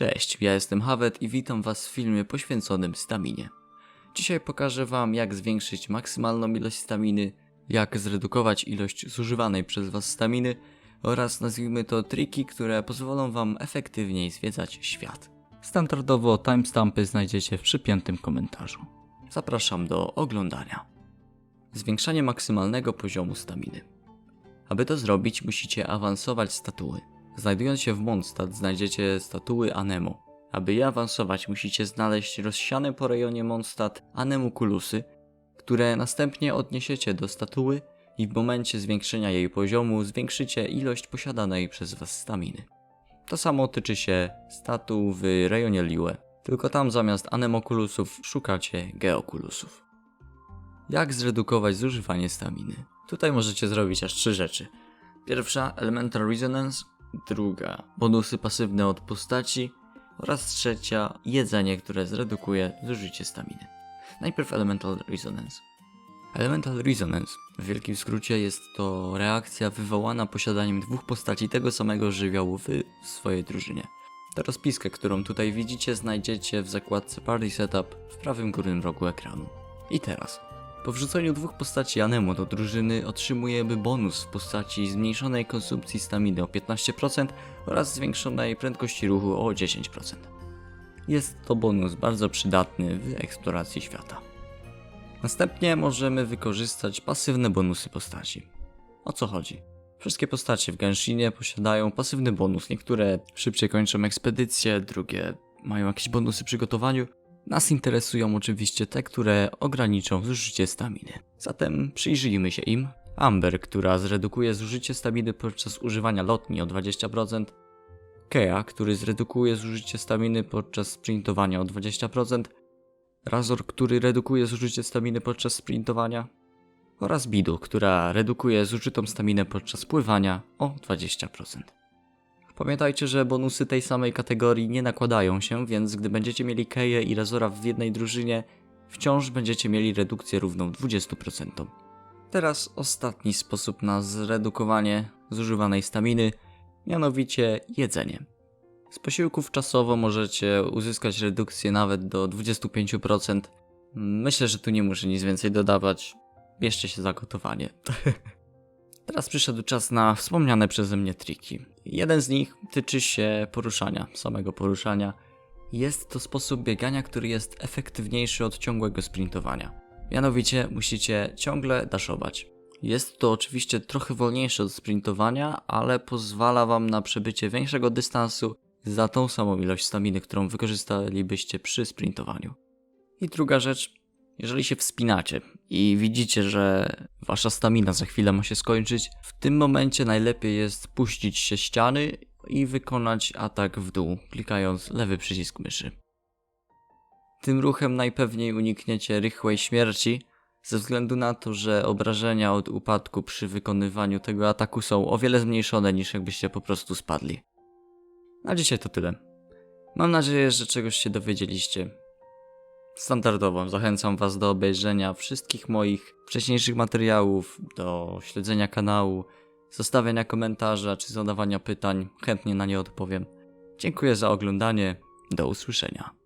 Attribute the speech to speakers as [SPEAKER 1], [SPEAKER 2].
[SPEAKER 1] Cześć, ja jestem Hawet i witam Was w filmie poświęconym staminie. Dzisiaj pokażę Wam jak zwiększyć maksymalną ilość staminy, jak zredukować ilość zużywanej przez Was staminy oraz nazwijmy to triki, które pozwolą Wam efektywniej zwiedzać świat. Standardowo timestampy znajdziecie w przypiętym komentarzu. Zapraszam do oglądania. Zwiększanie maksymalnego poziomu staminy. Aby to zrobić, musicie awansować statuły. Znajdując się w Mondstadt znajdziecie statuły Anemo. Aby je awansować, musicie znaleźć rozsiane po rejonie Mondstadt Anemukulusy, które następnie odniesiecie do statuły i w momencie zwiększenia jej poziomu zwiększycie ilość posiadanej przez was staminy. To samo tyczy się statu w rejonie Liue, tylko tam zamiast Anemokulusów szukacie Geokulusów. Jak zredukować zużywanie staminy? Tutaj możecie zrobić aż trzy rzeczy. Pierwsza Elemental Resonance, druga bonusy pasywne od postaci oraz trzecia jedzenie, które zredukuje zużycie staminy. Najpierw Elemental Resonance. Elemental Resonance w wielkim skrócie jest to reakcja wywołana posiadaniem dwóch postaci tego samego żywiołu w swojej drużynie. Tę rozpiskę, którą tutaj widzicie, znajdziecie w zakładce Party Setup w prawym górnym rogu ekranu. I teraz. Po wrzuceniu dwóch postaci Anemo do drużyny otrzymujemy bonus w postaci zmniejszonej konsumpcji staminy o 15% oraz zwiększonej prędkości ruchu o 10%. Jest to bonus bardzo przydatny w eksploracji świata. Następnie możemy wykorzystać pasywne bonusy postaci. O co chodzi? Wszystkie postacie w Genshinie posiadają pasywny bonus. Niektóre szybciej kończą ekspedycje, drugie mają jakieś bonusy przy gotowaniu. Nas interesują oczywiście te, które ograniczą zużycie staminy. Zatem przyjrzyjmy się im. Amber, która zredukuje zużycie staminy podczas używania lotni o 20%. Kea, który zredukuje zużycie staminy podczas sprintowania o 20%. Razor, który redukuje zużycie staminy podczas sprintowania. Oraz Bidu, która redukuje zużytą staminę podczas pływania o 20%. Pamiętajcie, że bonusy tej samej kategorii nie nakładają się, więc gdy będziecie mieli Keję i Razora w jednej drużynie, wciąż będziecie mieli redukcję równą 20%. Teraz ostatni sposób na zredukowanie zużywanej staminy, mianowicie jedzenie. Z posiłków czasowo możecie uzyskać redukcję nawet do 25%. Myślę, że tu nie muszę nic więcej dodawać. Bierzcie się za gotowanie. Teraz przyszedł czas na wspomniane przeze mnie triki. Jeden z nich tyczy się poruszania, samego poruszania. Jest to sposób biegania, który jest efektywniejszy od ciągłego sprintowania. Mianowicie musicie ciągle daszować. Jest to oczywiście trochę wolniejsze od sprintowania, ale pozwala wam na przebycie większego dystansu za tą samą ilość staminy, którą wykorzystalibyście przy sprintowaniu. I druga rzecz, jeżeli się wspinacie i widzicie, że wasza stamina za chwilę ma się skończyć, w tym momencie najlepiej jest puścić się ściany i wykonać atak w dół, klikając lewy przycisk myszy. Tym ruchem najpewniej unikniecie rychłej śmierci, ze względu na to, że obrażenia od upadku przy wykonywaniu tego ataku są o wiele zmniejszone niż jakbyście po prostu spadli. Na dzisiaj to tyle. Mam nadzieję, że czegoś się dowiedzieliście. Standardowo zachęcam Was do obejrzenia wszystkich moich wcześniejszych materiałów, do śledzenia kanału, zostawiania komentarza czy zadawania pytań. Chętnie na nie odpowiem. Dziękuję za oglądanie. Do usłyszenia.